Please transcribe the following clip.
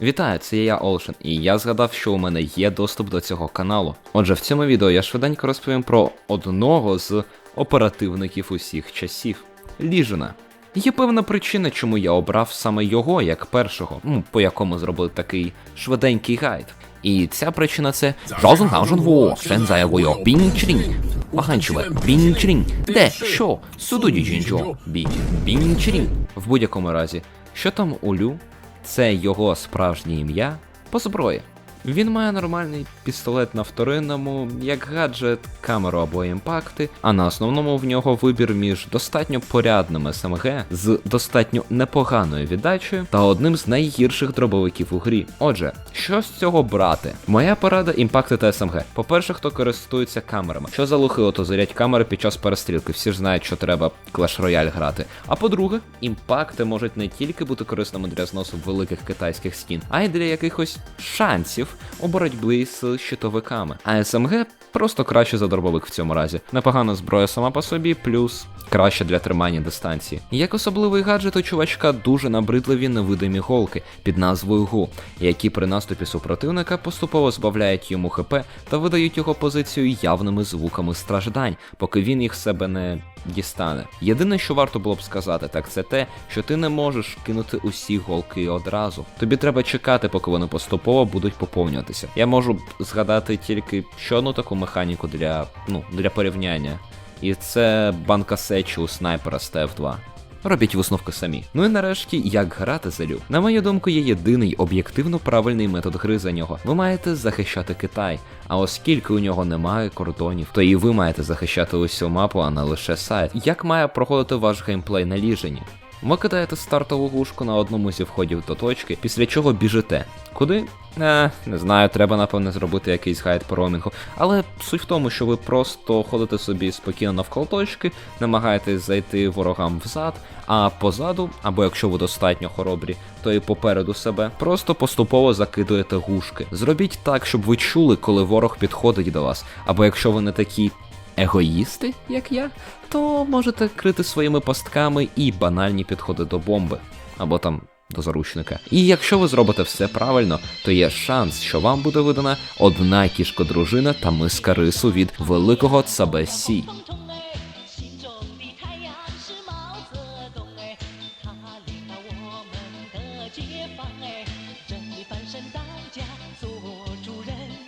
Вітаю, це я Олшен, і я згадав, що у мене є доступ до цього каналу. Отже, в цьому відео я швиденько розповім про одного з оперативників усіх часів Ліжена. Є певна причина, чому я обрав саме його як першого, ну, по якому зробили такий швиденький гайд. І ця причина це Розум Гаужен Во, Шензая Войо Бінчрінь. Ваганчуве, Бінчрінь. Де? Що? Судуді Джінджо. Бі. Бінчрінь. В будь-якому разі, що там у Лю? Це його справжнє ім'я по зброї. Він має нормальний пістолет на вторинному, як гаджет, камеру або імпакти, а на основному в нього вибір між достатньо порядним СМГ з достатньо непоганою віддачею та одним з найгірших дробовиків у грі. Отже, що з цього брати? Моя порада імпакти та СМГ. По-перше, хто користується камерами. Що за лухило, то зарядь камери під час перестрілки. Всі ж знають, що треба Clash Royale грати. А по-друге, імпакти можуть не тільки бути корисними для зносу великих китайських стін, а й для якихось шансів у боротьбі з щитовиками. А СМГ просто краще за дробовик в цьому разі. Непогана зброя сама по собі, плюс краще для тримання дистанції. Як особливий гаджет у чувачка дуже набридливі невидимі голки під назвою ГУ, які при наступі супротивника поступово збавляють йому ХП та видають його позицію явними звуками страждань, поки він їх себе не дістане. Єдине, що варто було б сказати, так це те, що ти не можеш кинути усі голки одразу. Тобі треба чекати, поки вони поступово будуть поповнюватися. Я можу згадати тільки ще одну таку механіку для, ну, для порівняння. І це банка сечі у снайпера з TF2. Робіть висновки самі. Ну і нарешті, як грати за Лю. На мою думку, є єдиний об'єктивно правильний метод гри за нього. Ви маєте захищати Китай. А оскільки у нього немає кордонів, то і ви маєте захищати усю мапу, а не лише сайт. Як має проходити ваш геймплей на ліжені? Ви кидаєте стартову гушку на одному зі входів до точки, після чого біжите. Куди? Е, не знаю, треба напевне зробити якийсь гайд по роумінгу. Але суть в тому, що ви просто ходите собі спокійно навколо точки, намагаєтесь зайти ворогам взад, а позаду, або якщо ви достатньо хоробрі, то і попереду себе, просто поступово закидуєте гушки. Зробіть так, щоб ви чули, коли ворог підходить до вас, або якщо ви не такі егоїсти, як я, то можете крити своїми пастками і банальні підходи до бомби, або там до заручника. І якщо ви зробите все правильно, то є шанс, що вам буде видана одна кішкодружина та миска рису від великого цабе Цабесі.